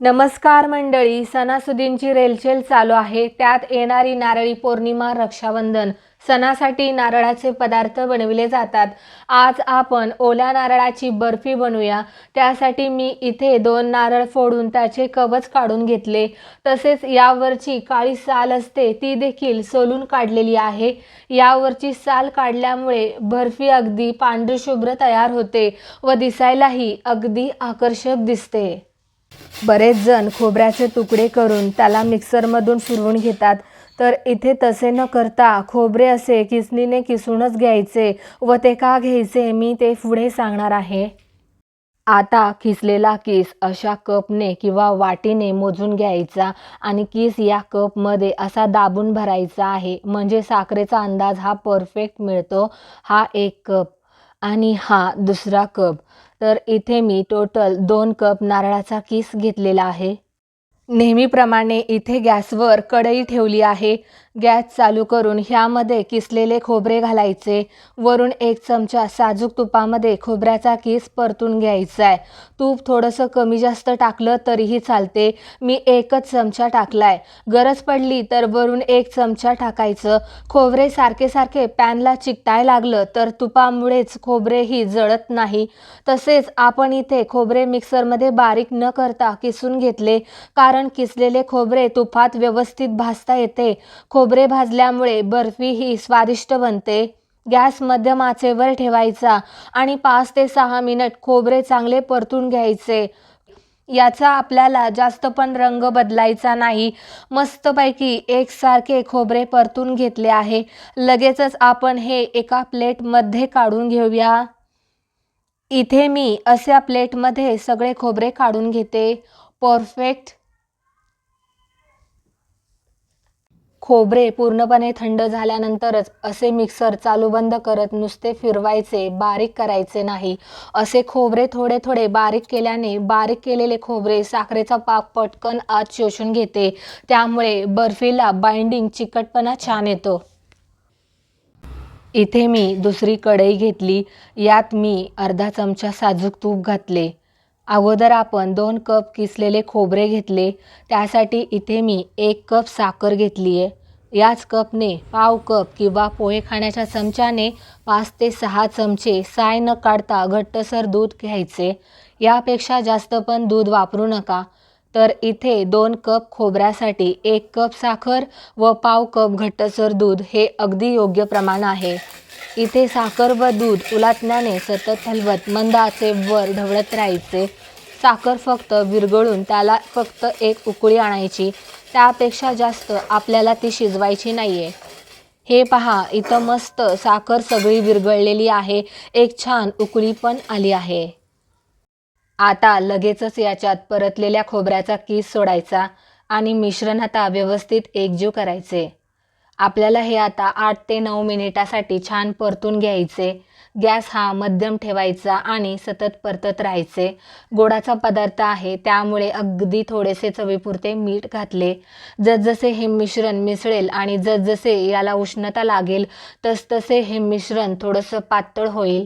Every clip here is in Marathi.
नमस्कार मंडळी सणासुदींची रेलचेल चालू आहे. त्यात येणारी नारळी पौर्णिमा रक्षाबंधन सणासाठी नारळाचे पदार्थ बनविले जातात. आज आपण ओल्या नारळाची बर्फी बनवूया. त्यासाठी मी इथे दोन नारळ फोडून त्याचे कवच काढून घेतले. तसेच यावरची काळी साल असते ती देखील सोलून काढलेली आहे. यावरची साल काढल्यामुळे बर्फी अगदी पांढरीशुभ्र तयार होते व दिसायलाही अगदी आकर्षक दिसते. बरेच जण खोबऱ्याचे तुकडे करून त्याला मिक्सरमधून फिरवून घेतात. तर इथे तसे न करता खोबरे असे किसणीने किसूनच घ्यायचे व ते का घ्यायचे मी ते पुढे सांगणार आहे. आता किसलेला किस अशा कपने किंवा वाटीने मोजून घ्यायचा आणि किस या कपमध्ये असा दाबून भरायचा आहे. म्हणजे साखरेचा अंदाज हा परफेक्ट मिळतो. हा एक कप. आणि हा दुसरा कप. तर इथे मी टोटल दोन कप नारळाचा किस घेतलेला आहे. नेहमीप्रमाणे इथे गॅसवर कढई ठेवली आहे. गॅस चालू करून ह्यामध्ये किसलेले खोबरे घालायचे. वरून एक चमचा साजूक तुपामध्ये खोबऱ्याचा किस परतून घ्यायचा आहे. तूप थोडंसं कमी जास्त टाकलं तरीही चालते. मी एकच चमचा टाकलाय. गरज पडली तर वरून एक चमचा टाकायचं. खोबरे सारखे सारखे पॅनला चिकटाय लागलं तर तुपामुळेच खोबरेही जळत नाही. तसेच आपण इथे खोबरे मिक्सरमध्ये बारीक न करता किसून घेतले. कारण किसलेले खोबरे तुपात व्यवस्थित भाजता येते. खोबरे भाजल्यामुळे बर्फी ही स्वादिष्ट बनते. गॅस मध्यम आचेवर ठेवायचा आणि पाच ते सहा मिनिट खोबरे चांगले परतून घ्यायचे. याचा आपल्याला जास्त पण रंग बदलायचा नाही. मस्तपैकी एकसारखे खोबरे परतून घेतले आहे. लगेचच आपण हे एका प्लेटमध्ये काढून घेऊया. इथे मी अशा प्लेटमध्ये सगळे खोबरे काढून घेते. परफेक्ट खोबरे पूर्णपणे थंड झाल्यानंतरच असे मिक्सर चालू बंद करत नुसते फिरवायचे बारीक करायचे नाही. असे खोबरे थोडे थोडे बारीक केल्याने बारीक केलेले खोबरे साखरेचा पाक पटकन आत शोषून घेते. त्यामुळे बर्फीला बाइंडिंग चिकटपणा छान येतो. इथे मी दुसरी कढई घेतली. यात मी अर्धा चमचा साजूक तूप घातले. अगोदर आपण दोन कप किसलेले खोबरे घेतले त्यासाठी इथे मी एक कप साखर घेतली आहे याच कपने पाव कप किंवा पोहे खाण्याच्या चमच्याने पाच ते सहा चमचे साय न काढता घट्टसर दूध घ्यायचे. यापेक्षा जास्त पण दूध वापरू नका. तर इथे दोन कप खोबऱ्यासाठी एक कप साखर व पाव कप घट्टसर दूध हे अगदी योग्य प्रमाण आहे. इथे साखर व दूध उलाटण्याने सतत हलवत मंद आचेवर ढवळत राहायचे. साखर फक्त विरघळून त्याला फक्त एक उकळी आणायची. त्यापेक्षा जास्त आपल्याला ती शिजवायची नाही आहे हे पहा इथं मस्त साखर सगळी विरघळलेली आहे. एक छान उकळी पण आली आहे. आता लगेचच याच्यात परतलेल्या खोबऱ्याचा कीस सोडायचा आणि मिश्रण आता व्यवस्थित एकजीव करायचे. आपल्याला हे आता आठ ते नऊ मिनिटासाठी छान परतून घ्यायचे. गॅस हा मध्यम ठेवायचा आणि सतत परतत राहायचे. गोडाचा पदार्थ आहे त्यामुळे अगदी थोडेसे चवीपुरते मीठ घातले. जसजसे हे मिश्रण मिसळेल आणि जसजसे याला उष्णता लागेल तसतसे हे मिश्रण थोडंसं पातळ होईल.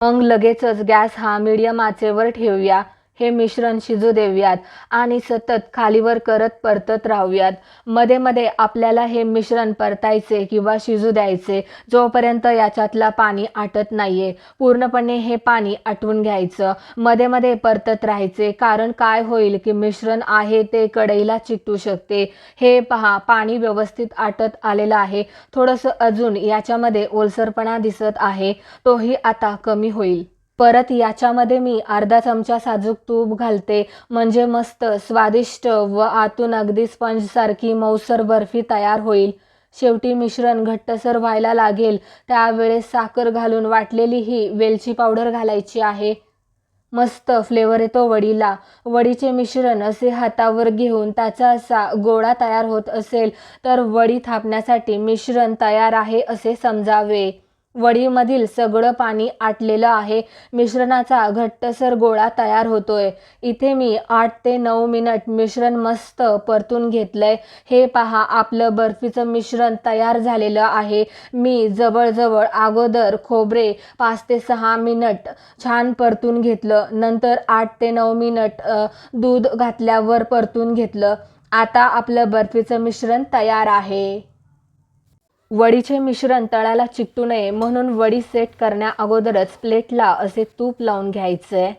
मग लगेचच गॅस हा मीडियम आचेवर ठेवूया. हे मिश्रण शिजू देऊयात आणि सतत खालीवर करत परतत राहूयात. मध्ये मध्ये आपल्याला हे मिश्रण परतायचे किंवा शिजू द्यायचे. जोपर्यंत याच्यातला पाणी आटत नाहीये पूर्णपणे हे पाणी आटवून घ्यायचं. मध्ये मध्ये परतत राहायचे कारण काय होईल की मिश्रण आहे ते कढईला चिकटू शकते. हे पहा पाणी व्यवस्थित आटत आलेलं आहे. थोडंसं अजून याच्यामध्ये ओलसरपणा दिसत आहे. तोही आता कमी होईल. परत याच्यामध्ये मी अर्धा चमचा साजूक तूप घालते. म्हणजे मस्त स्वादिष्ट व आतून अगदी स्पंजसारखी मऊसर बर्फी तयार होईल. शेवटी मिश्रण घट्टसर व्हायला लागेल. त्यावेळेस साखर घालून वाटलेली ही वेलची पावडर घालायची आहे. मस्त फ्लेवर येतो वडीला. वडीचे मिश्रण असे हातावर घेऊन त्याचा असा गोळा तयार होत असेल तर वडी थापण्यासाठी मिश्रण तयार आहे असे समजावे. वडीमधील सगळं पाणी आटलेलं आहे. मिश्रणाचा घट्टसर गोळा तयार होतोय. इथे मी आठ ते नऊ मिनट मिश्रण मस्त परतून घेतलंय. हे पहा आपलं बर्फीचं मिश्रण तयार झालेलं आहे. मी जवळजवळ अगोदर खोबरे पाच ते सहा मिनट छान परतून घेतलं. नंतर आठ ते नऊ मिनट दूध घातल्यावर परतून घेतलं. आता आपलं बर्फीचं मिश्रण तयार आहे. वडीचे मिश्रण तळाला चिकटू नये म्हणून वडी सेट करण्या अगोदरच प्लेटला असे तूप लावून घ्यायचे.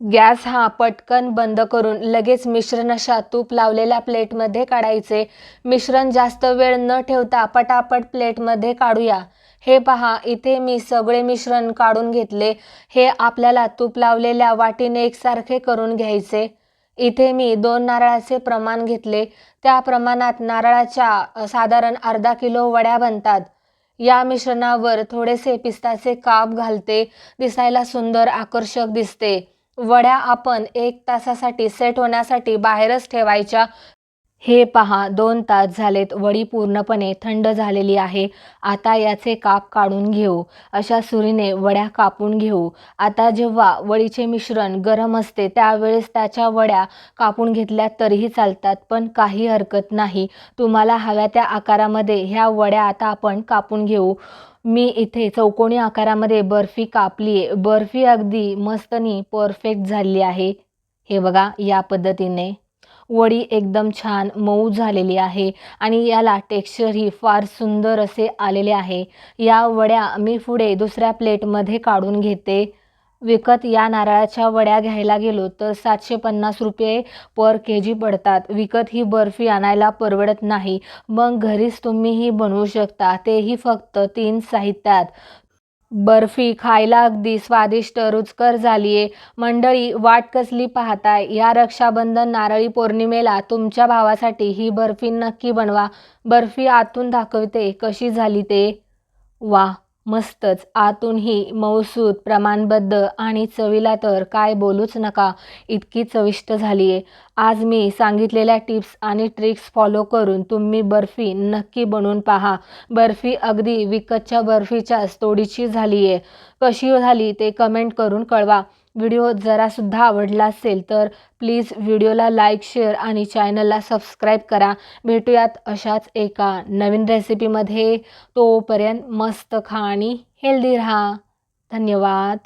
गॅस हा पटकन बंद करून लगेच मिश्रण अशा तूप लावलेल्या प्लेटमध्ये काढायचे. मिश्रण जास्त वेळ न ठेवता पटापट प्लेटमध्ये काढूया. हे पहा इथे मी सगळे मिश्रण काढून घेतले. हे आपल्याला तूप लावलेल्या वाटीने एकसारखे करून घ्यायचे. इथे मी दोन नारळाचे प्रमाण घेतले. त्या प्रमाणात नारळाच्या साधारण अर्धा किलो वड्या बनतात. या मिश्रणावर थोडेसे पिस्ताचे काप घालते. दिसायला सुंदर आकर्षक दिसते. वड्या आपण एक तासासाठी सेट होण्यासाठी बाहेरच ठेवायच्या. हे पहा दोन तास झालेत वडी पूर्णपणे थंड झालेली आहे. आता याचे काप काढून घेऊ. अशा सुरीने वड्या कापून घेऊ. आता जेव्हा वडीचे मिश्रण गरम असते त्यावेळेस त्याच्या वड्या कापून घेतल्या तरीही चालतात पण काही हरकत नाही. तुम्हाला हव्या त्या आकारामध्ये ह्या वड्या आता आपण कापून घेऊ. मी इथे चौकोनी आकारामध्ये बर्फी कापली आहे बर्फी अगदी मस्तनी परफेक्ट झाली आहे. हे बघा या पद्धतीने. वडी एकदम छान मऊ झालेली आहे आणि याला टेक्स्चरही फार सुंदर असे आलेले आहे. या वड्या मी पुढे दुसऱ्या प्लेटमध्ये काढून घेते. विकत या नारळाच्या वड्या घ्यायला गेलो तर सातशे पन्नास रुपये पर के जी पडतात. विकत ही बर्फी आणायला परवडत नाही. मग घरीच तुम्ही ही बनवू शकता. तेही फक्त तीन साहित्यात. बर्फी खायला अगदी स्वादिष्ट रुचकर झाली आहे मंडळी वाट कसली पाहताय? या रक्षाबंधन नारळी पौर्णिमेला तुमच्या भावासाठी ही बर्फी नक्की बनवा. बर्फी आतून दाखवते कशी झाली ते. वा! मस्तच. आतूनही मऊसूत प्रमाणबद्ध आणि चवीला तर काय बोलूच नका इतकी चविष्ट झाली आहे आज मी सांगितलेल्या टिप्स आणि ट्रिक्स फॉलो करून तुम्ही बर्फी नक्की बनवून पहा. बर्फी अगदी विकतच्या बर्फीच्या तोडीची झाली आहे कशी झाली ते कमेंट करून कळवा. व्हिडिओ जरासुद्धा आवडला असेल तर प्लीज व्हिडिओला लाईक शेअर आणि चॅनलला सबस्क्राईब करा. भेटूयात अशाच एका नवीन रेसिपीमध्ये. तोपर्यंत मस्त खा आणि हेल्दी राहा. धन्यवाद.